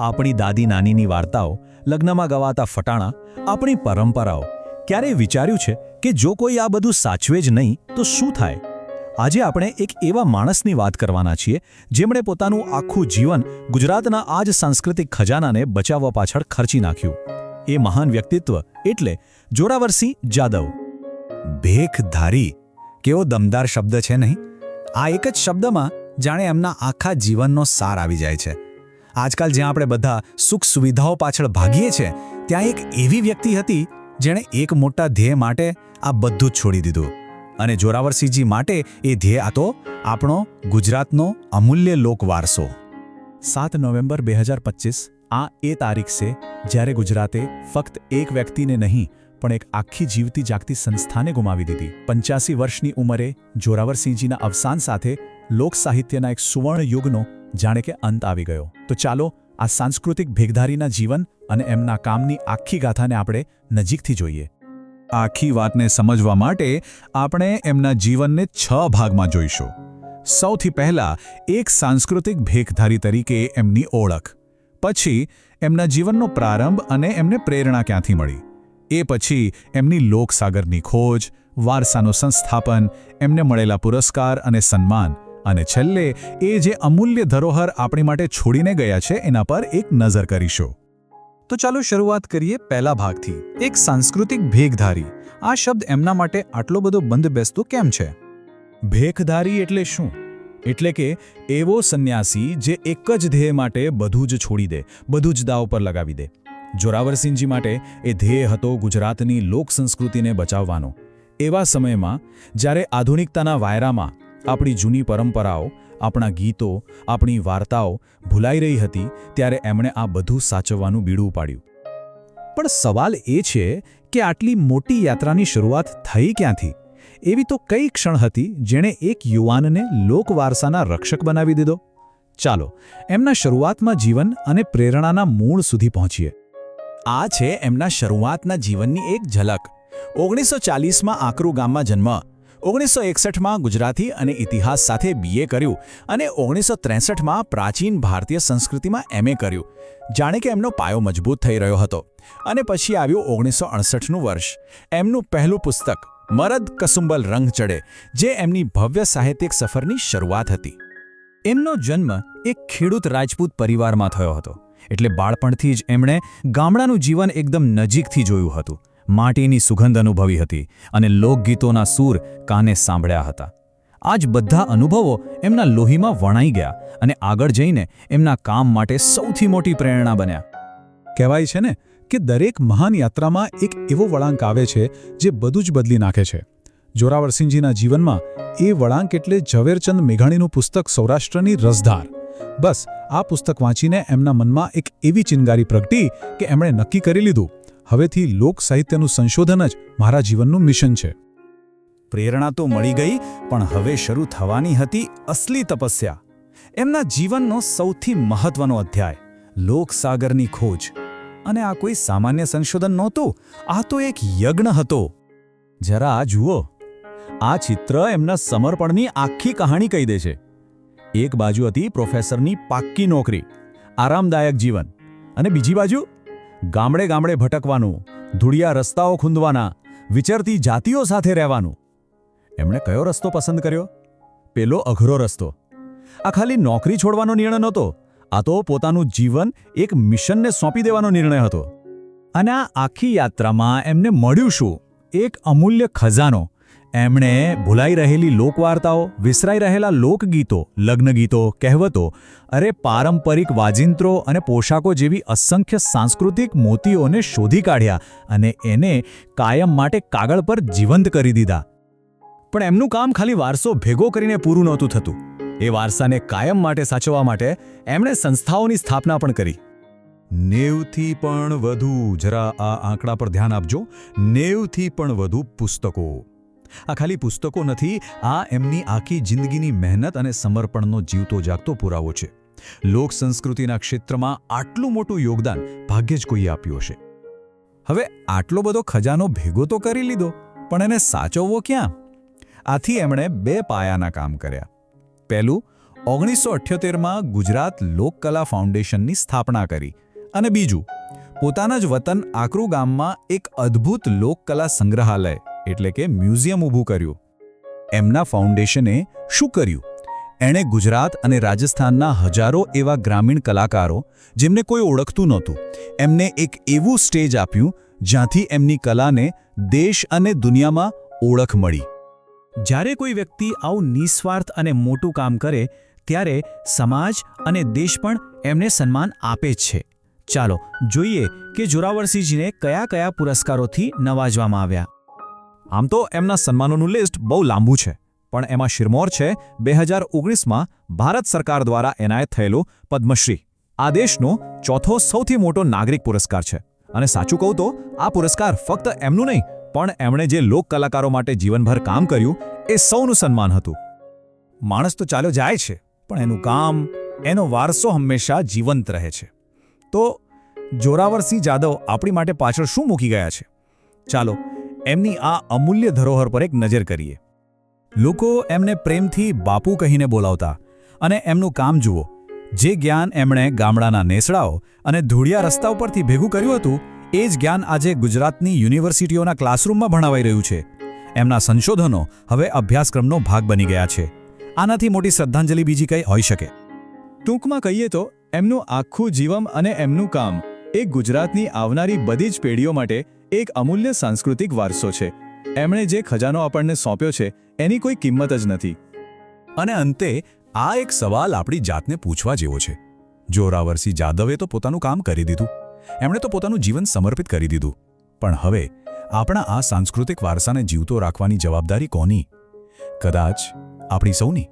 આપણી દાદી નાનીની વાર્તાઓ, લગ્નમાં ગવાતા ફટાણા, આપણી પરંપરાઓ, ક્યારેય વિચાર્યું છે કે જો કોઈ આ બધું સાચવે જ નહીં, તો શું થાય? આજે આપણે એક એવા માણસની વાત કરવાના છીએ, જેમણે પોતાનું આખું જીવન ગુજરાતના આ જ સાંસ્કૃતિક ખજાનાને બચાવવા પાછળ ખર્ચી નાખ્યું. એ મહાન વ્યક્તિત્વ એટલે જોરાવરસિંહ જાદવ. ભેખધારી, કેવો દમદાર શબ્દ છે નહીં? આ એક જ શબ્દમાં જાણે એમના આખા જીવનનો સાર આવી જાય છે. આજકાલ જ્યાં આપણે બધા સુખ સુવિધાઓ પાછળ ભાગીએ છીએ, ત્યાં એક એવી વ્યક્તિ હતી જેણે એક મોટા ધ્યેય માટે આ બધું જ છોડી દીધું. અને જોરાવરસિંહજી માટે એ ધ્યેય આ આપણો ગુજરાતનો અમૂલ્ય લોક વારસો સાત નવેમ્બર બે હજાર પચીસ, આ એ તારીખ છે જ્યારે ગુજરાતે ફક્ત એક વ્યક્તિને નહીં, પણ એક આખી જીવતી જાગતી સંસ્થાને ગુમાવી દીધી. પંચ્યાસી વર્ષની ઉંમરે જોરાવરસિંહજીના અવસાન સાથે લોક સાહિત્યના એક સુવર્ણ યુગનો જાણે કે અંત આવી ગયો. તો ચાલો આ સાંસ્કૃતિક ભેગધારીના જીવન અને એમના કામની આખી ગાથાને આપણે નજીકથી જોઈએ. આખી વાતને સમજવા માટે આપણે એમના જીવનને છ ભાગમાં જોઈશું. સૌથી પહેલા એક સાંસ્કૃતિક ભેખધારી તરીકે એમની ઓળખ. પછી એમના જીવનનો પ્રારંભ અને એમને પ્રેરણા ક્યાંથી મળી? એ પછી એમની લોકસાગરની ખોજ, વારસાનું સંસ્થાપન, એમને મળેલા પુરસ્કાર અને સન્માન અને છેલ્લે, એ જે અમૂલ્ય ધરોહર આપણી માટે છોડીને ગયા છે, એના પર એક નજર કરીશું. તો ચાલો શરૂઆત કરીએ પહેલા ભાગથી. એક સાંસ્કૃતિક ભેગધારી આ શબ્દ એમના માટે આટલો બધો બંધ બેસતો કેમ છે? ભેખધારી એટલે શું? એટલે કે, એવો સંન્યાસી જે એક જ ધ્યેય માટે બધું જ છોડી દે, બધું જ દાવ પર લગાવી દે. જોરાવરસિંહજી માટે એ ધ્યેય હતો ગુજરાતની લોક સંસ્કૃતિને બચાવવાનો. એવા સમયમાં, જ્યારે આધુનિકતાના વાયરામાં આપણી જૂની પરંપરાઓ, આપણા ગીતો, આપણી વાર્તાઓ ભૂલાઈ રહી હતી ત્યારે એમણે આ બધું સાચવવાનું બીડું પાડ્યું પણ સવાલ એ છે કે આટલી મોટી યાત્રાની શરૂઆત થઈ ક્યાંથી? એવી તો કઈ ક્ષણ હતી જેણે એક યુવાનને લોકવારસાના રક્ષક બનાવી દીધો? ચાલો, એમના શરૂઆતમાં જીવન અને પ્રેરણાના મૂળ સુધી પહોંચીએ. આ છે એમના શરૂઆતના જીવનની એક ઝલક. ઓગણીસો ચાલીસમાં આકરુ ગામમાં જન્મ ઓગણીસો એકસઠમાં ગુજરાતી અને ઇતિહાસ સાથે બીએ કર્યું અને ઓગણીસો ત્રેસઠમાં પ્રાચીન ભારતીય સંસ્કૃતિમાં એમએ કર્યું. જાણે કે એમનો પાયો મજબૂત થઈ રહ્યો હતો. અને પછી આવ્યું ઓગણીસો અડસઠનું વર્ષ. એમનું પહેલું પુસ્તક, મરદ કસુંબલ રંગ ચડે, જે એમની ભવ્ય સાહિત્યિક સફરની શરૂઆત હતી. એમનો જન્મ એક ખેડૂત રાજપૂત પરિવારમાં થયો હતો. એટલે બાળપણથી જ એમણે ગામડાનું જીવન એકદમ નજીકથી જોયું હતું. માટીની સુગંધ અનુભવી હતી અને લોકગીતોના સૂર કાને સાંભળ્યા હતા. આ જ બધા અનુભવો એમના લોહીમાં વણાઈ ગયા અને આગળ જઈને એમના કામ માટે સૌથી મોટી પ્રેરણા બન્યા. કહેવાય છે ને કે દરેક મહાન યાત્રામાં એક એવો વળાંક આવે છે જે બધું જ બદલી નાખે છે. જોરાવરસિંહજીના જીવનમાં એ વળાંક એટલે ઝવેરચંદ મેઘાણીનું પુસ્તક સૌરાષ્ટ્રની રસધાર. બસ, આ પુસ્તક વાંચીને એમના મનમાં એક એવી ચિનગારી પ્રગટી કે એમણે નક્કી કરી લીધું. હવેથી લોક સાહિત્યનું સંશોધન જ મારા જીવનનું મિશન છે. પ્રેરણા તો મળી ગઈ, પણ હવે શરૂ થવાની હતી અસલી તપસ્યા. એમના જીવનનો સૌથી મહત્વનો અધ્યાય લોકસાગરની ખોજ. અને આ કોઈ સામાન્ય સંશોધન નહોતું, આ તો એક યજ્ઞ હતો. જરા આ જુઓ, આ ચિત્ર એમના સમર્પણની આખી કહાણી કહી દે છે. એક બાજુ હતી પ્રોફેસરની પાક્કી નોકરી, આરામદાયક જીવન. અને બીજી બાજુ ગામડે ગામડે ભટકવાનું, ધૂળિયા રસ્તાઓ ખૂંદવાના, વિચરતી જાતિઓ સાથે રહેવાનું. એમણે કયો રસ્તો પસંદ કર્યો? પેલો અઘરો રસ્તો. આ ખાલી નોકરી છોડવાનો નિર્ણય નહોતો, આ તો પોતાનું જીવન એક મિશનને સોંપી દેવાનો નિર્ણય હતો. અને આ આખી યાત્રામાં એમને મળ્યું શું? એક અમૂલ્ય ખજાનો એમણે ભૂલાઈ રહેલી લોકવાર્તાઓ, વિસરાઈ રહેલા લોકગીતો, લગ્નગીતો, કહેવતો, અરે પારંપરિક વાજિંત્રો અને પોશાકો જેવી અસંખ્ય સાંસ્કૃતિક મોતીઓને શોધી કાઢ્યા અને એને કાયમ માટે કાગળ પર જીવંત કરી દીધા. પણ એમનું કામ ખાલી વારસો ભેગો કરીને પૂરું નહોતું થતું. એ વારસાને કાયમ માટે સાચવવા માટે એમણે સંસ્થાઓની સ્થાપના પણ કરી. નેવથી પણ વધુ જરા આ આંકડા પર ધ્યાન આપજો. નેવથી પણ વધુ પુસ્તકો. આ ખાલી પુસ્તકો નથી, આ એમની આખી જિંદગીની મહેનત અને સમર્પણનો જીવતો જાગતો પુરાવો છે. લોક સંસ્કૃતિના ક્ષેત્રમાં આટલું મોટું યોગદાન ભાગ્યે જ કોઈએ આપ્યું હશે. હવે આટલો બધો ખજાનો ભેગો તો કરી લીધો, પણ એને સાચવવો ક્યાં? આથી એમણે બે પાયાના કામ કર્યા. પહેલું, ઓગણીસો અઠ્યોતેરમાં ગુજરાત લોકકલા ફાઉન્ડેશનની સ્થાપના કરી. અને બીજું, પોતાના જ વતન આકરુ ગામમાં એક અદ્ભુત લોકકલા સંગ્રહાલય એટલે કે મ્યુઝિયમ ઊભું કર્યું. એમના ફાઉન્ડેશને શું કર્યું? એણે ગુજરાત અને રાજસ્થાનના હજારો એવા ગ્રામીણ કલાકારો, જેમને કોઈ ઓળખતું નહોતું, એમને એક એવું સ્ટેજ આપ્યું જ્યાંથી એમની કલાને દેશ અને દુનિયામાં ઓળખ મળી. જ્યારે કોઈ વ્યક્તિ આવું નિસ્વાર્થ અને મોટું કામ કરે, ત્યારે સમાજ અને દેશ પણ એમને સન્માન આપે છે. ચાલો, જોઈએ કે જોરાવરસિંહજીને કયા કયા પુરસ્કારોથી નવાજવામાં આવ્યા. આમ તો એમના સન્માનોનું લિસ્ટ બહુ લાંબુ છે. પણ એમાં શિરમોર છે, બે હજાર ઓગણીસમાં ભારત સરકાર દ્વારા એનાયત થયેલું પદ્મશ્રી. આ દેશનો ચોથો સૌથી મોટો નાગરિક પુરસ્કાર છે. અને સાચું કહું તો, આ પુરસ્કાર ફક્ત એમનું નહીં, પણ એમણે જે લોક કલાકારો માટે જીવનભર કામ કર્યું, એ સૌનું સન્માન હતું. માણસ તો ચાલ્યો જાય છે, પણ એનું કામ, એનો વારસો હંમેશા જીવંત રહે છે. તો, જોરાવરસિંહ જાદવ આપણી માટે પાછળ શું મૂકી ગયા છે? ચાલો એમની આ અમૂલ્ય ધરોહર પર એક નજર કરીએ. લોકો એમને પ્રેમથી બાપુ કહીને બોલાવતા અને એમનું કામ જુઓ. જે જ્ઞાન એમણે ગામડાના નેસડાઓ અને ધૂળિયા રસ્તા ઉપરથી ભેગું કર્યું હતું, એ જ જ્ઞાન આજે ગુજરાતની યુનિવર્સિટીઓના ક્લાસરૂમમાં ભણાવાઈ રહ્યું છે. એમના સંશોધનો હવે અભ્યાસક્રમનો ભાગ બની ગયા છે. આનાથી મોટી શ્રદ્ધાંજલિ બીજી કંઈ હોઈ શકે. ટૂંકમાં કહીએ તો, એમનું આખું જીવન અને એમનું કામ એ ગુજરાતની આવનારી બધી જ પેઢીઓ માટે એક અમૂલ્ય સાંસ્કૃતિક વારસો છે. એમણે જે ખજાનો આપણને સોંપ્યો છે, એની કોઈ કિંમત જ નથી. અને અંતે, આ એક સવાલ આપણી જાતને પૂછવા જેવો છે. જોરાવરસિંહ જાદવે તો પોતાનું કામ કરી દીધું. એમણે તો પોતાનું જીવન સમર્પિત કરી દીધું. પણ હવે, આપણા આ સાંસ્કૃતિક વારસાને જીવતો રાખવાની જવાબદારી કોની? કદાચ આપણી સૌની?